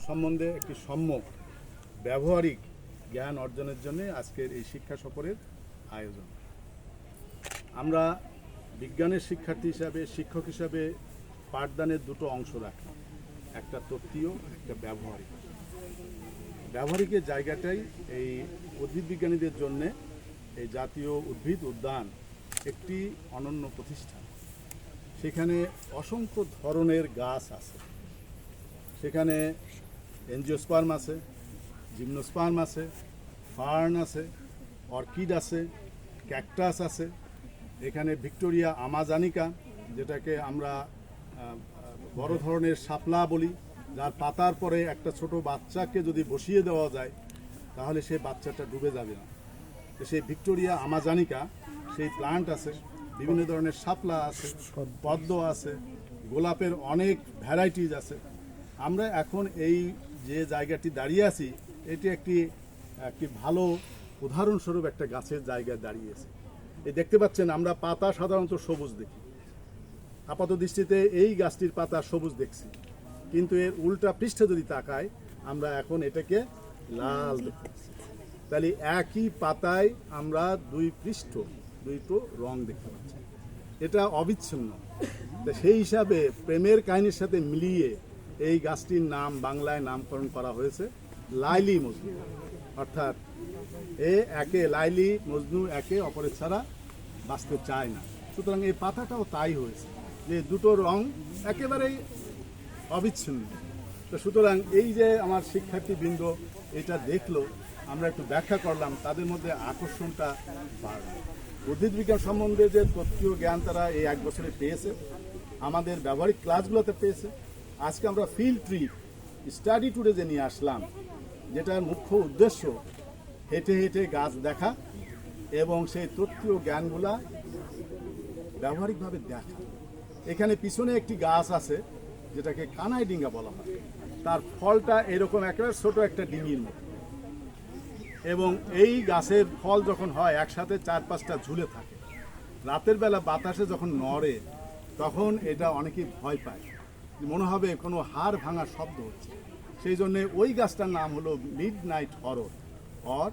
সম্বন্ধে একটি সম্যক, ব্যবহারিক জ্ঞান অর্জনের জন্য আজকের এই শিক্ষা সফরের আয়োজন। আমরা বিজ্ঞানের শিক্ষার্থী হিসাবে, শিক্ষক হিসাবে পাঠদানের দুটো অংশ রাখি, একটা তত্ত্বীয়, একটা ব্যবহারিক। ব্যবহারিকের জায়গাটাই এই উদ্ভিদ বিজ্ঞানীদের জন্যে এই জাতীয় উদ্ভিদ উদ্যান একটি অনন্য প্রতিষ্ঠান। সেখানে অসংখ্য ধরনের গাছ আছে। সেখানে এনজিওস্পার্ম আছে, জিমনোস্পার্ম আছে, ফার্ন আছে, অর্কিড আছে, ক্যাকটাস আছে। এখানে ভিক্টোরিয়া আমাজানিকা, যেটাকে আমরা বড় ধরনের শাপলা বলি, যার পাতার পরে একটা ছোট বাচ্চাকে যদি বসিয়ে দেওয়া যায়, তাহলে সেই বাচ্চাটা ডুবে যাবে না। সেই ভিক্টোরিয়া আমাজানিকা, সেই প্লান্ট আছে, বিভিন্ন ধরনের শাপলা আছে, পদ্ম আছে, গোলাপের অনেক ভ্যারাইটিস আছে। আমরা এখন এই যে জায়গাটি দাঁড়িয়ে আছি, এটি একটি একটি ভালো উদাহরণস্বরূপ একটা গাছের জায়গায় দাঁড়িয়েছে এই দেখতে পাচ্ছেন, আমরা পাতা সাধারণত সবুজ দেখি। আপাত দৃষ্টিতে এই গাছটির পাতা সবুজ দেখছি। কিন্তু এর উল্টা পৃষ্ঠে যদি তাকায় আমরা এখন এটাকে লাল দেখতে পাচ্ছি। তাহলে একই পাতায় আমরা দুই পৃষ্ঠ, দুইটো রং দেখতে পাচ্ছি। এটা অবিচ্ছিন্ন। সেই হিসাবে প্রেমের কাহিনীর সাথে মিলিয়ে এই গাছটির নাম বাংলায় নামকরণ করা হয়েছে লাইলি মজনু। অর্থাৎ এ একে লাইলি মজনু, একে অপরের ছাড়া বাঁচতে চায় না। সুতরাং এই পাতাটাও তাই হয়েছে যে দুটো রং একেবারেই অবিচ্ছিন্ন। তো সুতরাং এই যে আমার শিক্ষার্থী বৃন্দ এটা দেখল, আমরা একটু ব্যাখ্যা করলাম, তাদের মধ্যে আকর্ষণটা বাড়লো। উদ্ভিদ বিজ্ঞান সম্বন্ধে যে তথ্যীয় জ্ঞান তারা এই এক বছরে পেয়েছে, আমাদের ব্যবহারিক ক্লাসগুলোতে পেয়েছে আজকে আমরা ফিল্ড ট্রিপ স্টাডি ট্যুরে যে নিয়ে আসলাম, যেটার মুখ্য উদ্দেশ্য হেঁটে হেঁটে গাছ দেখা এবং সেই তথ্যীয় জ্ঞানগুলা ব্যবহারিকভাবে দেখা। এখানে পিছনে একটি গাছ আছে, যেটাকে কানাই ডিঙ্গা বলা হয়। তার ফলটা এরকম একেবারে ছোট একটা ডিঙির মতো। এবং এই গাছের ফল যখন হয়, একসাথে চার পাঁচটা ঝুলে থাকে। রাতের বেলা বাতাসে যখন নড়ে, তখন এটা অনেকেই ভয় পায়। মনে হবে কোনো হাড় ভাঙার শব্দ হচ্ছে। সেই জন্য ওই গাছটার নাম হলো midnight horror or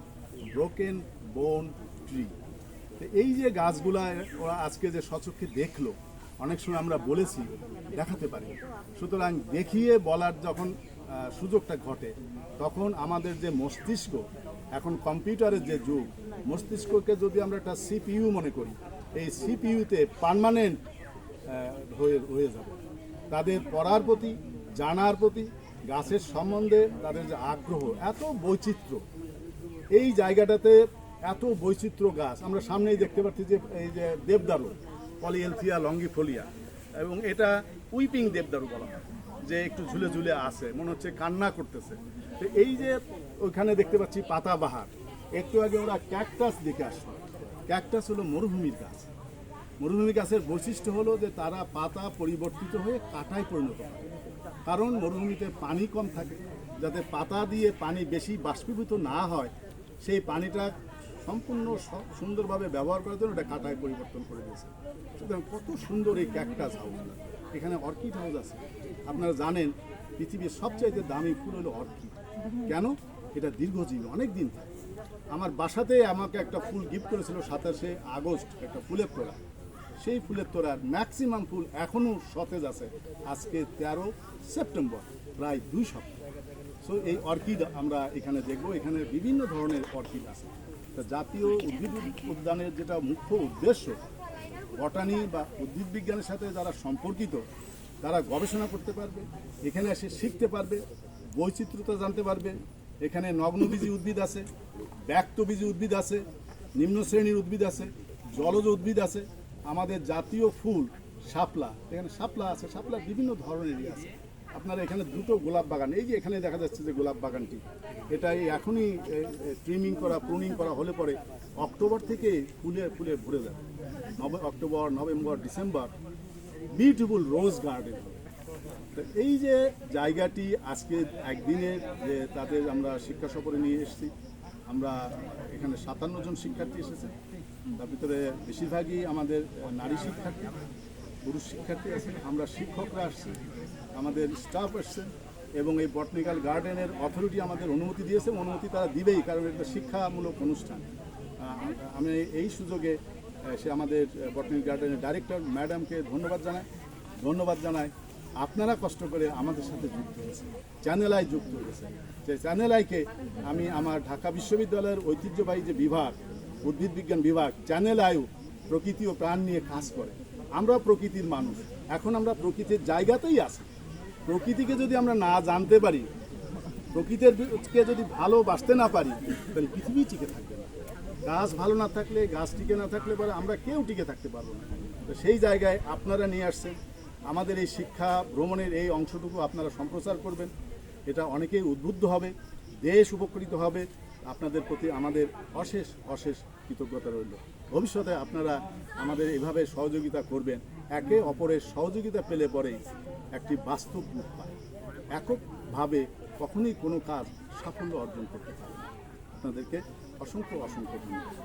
broken bone tree এই যে গাছগুলা ওরা আজকে যে সচক্ষে দেখল, অনেক সময় আমরা বলেছি, দেখাতে পারি। সুতরাং দেখিয়ে বলার যখন সুযোগটা ঘটে, তখন আমাদের যে মস্তিষ্ক, এখন কম্পিউটারের যে যুগ, মস্তিষ্ককে যদি আমরা একটা সিপিইউ মনে করি, এই সিপিইউতে পার্মানেন্ট হয়ে হয়ে যাবে। তাদের পড়ার প্রতি, জানার প্রতি, গাছের সম্বন্ধে তাদের যে আগ্রহ, এত বৈচিত্র্য। এই জায়গাটাতে এত বৈচিত্র্য গাছ। আমরা সামনেই দেখতে পাচ্ছি যে এই যে দেবদারু পলিএলথিয়া লঙ্গিফোলিয়া এবং এটা উইপিং দেবদারু বলা হয়, যে একটু ঝুলে ঝুলে আছে মনে হচ্ছে কান্না করতেছে। তো এই যে ওইখানে দেখতে পাচ্ছি পাতাবাহার। একটু আগে ওরা ক্যাকটাস দেখে আসলো। ক্যাকটাস হলো মরুভূমির গাছ। মরুভূমি গাছের বৈশিষ্ট্য হলো যে তারা পাতা পরিবর্তিত হয়ে কাঁটায় পরিণত হয়। কারণ মরুভূমিতে পানি কম থাকে, যাতে পাতা দিয়ে পানি বেশি বাষ্পীভূত না হয়, সেই পানিটা সম্পূর্ণ সুন্দরভাবে ব্যবহার করার জন্য এটা কাঁটায় পরিবর্তন করে দিয়েছে। সুতরাং কত সুন্দর এই ক্যাকটাস হাউস। এখানে অর্কিড হাউস আছে। আপনারা জানেন, পৃথিবীর সবচাইতে দামি ফুল হলো অর্কিড। কেন? এটা দীর্ঘজীবী অনেক দিন থাকে। আমার বাসাতে আমাকে একটা ফুল গিফট করেছিল সাতাশে আগস্ট, একটা ফুলের তোড়া। সেই ফুলের তোড়ার ম্যাক্সিমাম ফুল এখনও সতেজ আছে। আজকে তেরো সেপ্টেম্বর, প্রায় দুই সপ্তাহ। সো এই অর্কিড আমরা এখানে দেখব। এখানে বিভিন্ন ধরনের অর্কিড আছে। তা জাতীয় উদ্ভিদ উদ্যানের যেটা মুখ্য উদ্দেশ্য, বটানি বা উদ্ভিদ বিজ্ঞানের সাথে যারা সম্পর্কিত, তারা গবেষণা করতে পারবে, এখানে এসে শিখতে পারবে, বৈচিত্র্যতা জানতে পারবে। এখানে নগ্নবীজী উদ্ভিদ আছে, ব্যক্তবীজী উদ্ভিদ আছে নিম্ন শ্রেণির উদ্ভিদ আছে, জলজ উদ্ভিদ আছে আমাদের জাতীয় ফুল শাপলা। এখানে শাপলা আছে, শাপলা বিভিন্ন ধরনেরই আছে। আপনারা এখানে দুটো গোলাপ বাগান, এই যে এখানে দেখা যাচ্ছে যে গোলাপ বাগানটি, এটা এখনই ট্রিমিং করা প্রুনিং করা হলে পরে অক্টোবর থেকে ফুলে ফুলে ভরে যাবে। নভ October, November, December beautiful rose garden তো এই যে জায়গাটি আজকে একদিনের যে তাদের আমরা শিক্ষা সফরে নিয়ে এসেছি আমরা এখানে সাতান্ন জন শিক্ষার্থী এসেছে। তার ভিতরে বেশিরভাগই আমাদের নারী শিক্ষার্থী, পুরুষ শিক্ষার্থী আছে আমরা শিক্ষকরা আসছি, আমাদের স্টাফ আসছে এবং এই বটনিক্যাল গার্ডেনের অথরিটি আমাদের অনুমতি দিয়েছে অনুমতি তারা দিবেই, কারণ এটা শিক্ষামূলক অনুষ্ঠান। আমি এই সুযোগে সে আমাদের বটনিক গার্ডেনের ডাইরেক্টর ম্যাডামকে ধন্যবাদ জানাই। ধন্যবাদ জানাই আপনারা কষ্ট করে আমাদের সাথে যুক্ত হয়েছে চ্যানেল আই যুক্ত হয়েছে যে চ্যানেল আইকে আমি আমার ঢাকা বিশ্ববিদ্যালয়ের ঐতিহ্যবাহী যে বিভাগ, উদ্ভিদ বিজ্ঞান বিভাগ চ্যানেল আয়ু প্রকৃতি ও প্রাণ নিয়ে কাজ করে। আমরা প্রকৃতির মানুষ। এখন আমরা প্রকৃতির জায়গাতেই আছি। প্রকৃতিকে যদি আমরা না জানতে পারি প্রকৃতির কে যদি ভালোবাসতে না পারি, তাহলে পৃথিবী টিকে থাকবে না। গাছ ভালো না থাকলে, গাছ টিকে না থাকলে পরে আমরা কেউ টিকে থাকতে পারব না। তো সেই জায়গায় আপনারা নিয়ে আসছেন। আমাদের এই শিক্ষা ভ্রমণের এই অংশটুকু আপনারা সম্প্রচার করবেন। এটা অনেকেই উদ্বুদ্ধ হবে, দেশ উপকৃত হবে। আপনাদের প্রতি আমাদের অশেষ অশেষ কৃতজ্ঞতা রইল। ভবিষ্যতে আপনারা আমাদের এভাবে সহযোগিতা করবেন। একে অপরের সহযোগিতা পেলে পরেই একটি বাস্তব রূপ পায় এককভাবে কখনোই কোনো কাজ সাফল্য অর্জন করতে পারে আপনাদেরকে অসংখ্য অসংখ্য ধন্যবাদ।